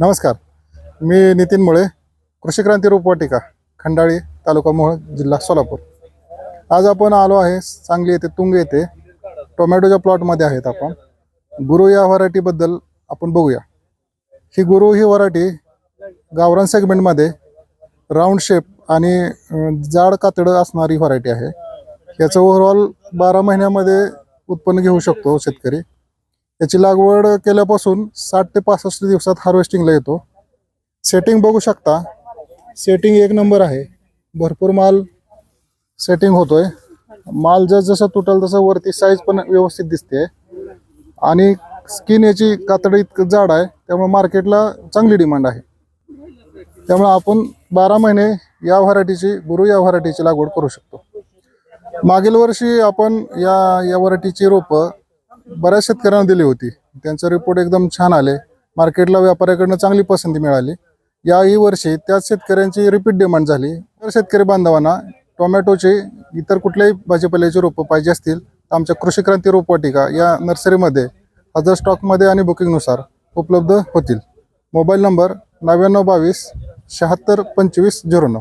नमस्कार. मी नितीन मुळे कृषी क्रांती रोपवाटिका खंडाळी तालुका मोहोळ जिल्हा सोलापूर. आज आपण आलो आहे सांगली येथे तुंग येथे. टोमॅटोच्या प्लॉटमध्ये आहेत आपण. गुरु या व्हरायटीबद्दल आपण बघूया. ही गुरु ही व्हरायटी गावरान सेगमेंटमध्ये राऊंड शेप आणि जाड कातडं असणारी व्हरायटी आहे. याचं ओव्हरऑल बारा महिन्यामध्ये उत्पन्न घेऊ शकतो शेतकरी. याची लागवड केल्यापासून साठ ते पासष्ट दिवसात हार्वेस्टिंगला येतो. सेटिंग बघू शकता. सेटिंग एक नंबर आहे. भरपूर माल सेटिंग होतोय. माल जस जसं तुटल तसं वरती साईज पण व्यवस्थित दिसते आणि स्किन याची कातडी इतकं जाड आहे त्यामुळे मार्केटला चांगली डिमांड आहे. त्यामुळे आपण बारा महिने या व्हरायटीची गुरु या व्हरायटीची लागवड करू शकतो. मागील वर्षी आपण या या व्हरायटीची रोपं बऱ्याच शेतकऱ्यांना दिली होती. त्यांचा रिपोर्ट एकदम छान आले. मार्केटला व्यापाऱ्याकडनं चांगली पसंती मिळाली. याही वर्षी त्याच शेतकऱ्यांची रिपीट डिमांड झाली. तर शेतकरी बांधवांना टोमॅटोचे इतर कुठल्याही भाजीपाल्याची रोपं पाहिजे असतील तर आमच्या कृषी क्रांती रोपवाटिका या नर्सरीमध्ये हजर स्टॉकमध्ये आणि बुकिंगनुसार उपलब्ध होतील. मोबाईल नंबर नव्याण्णव बावीस शहात्तर पंचवीस झिरो नऊ.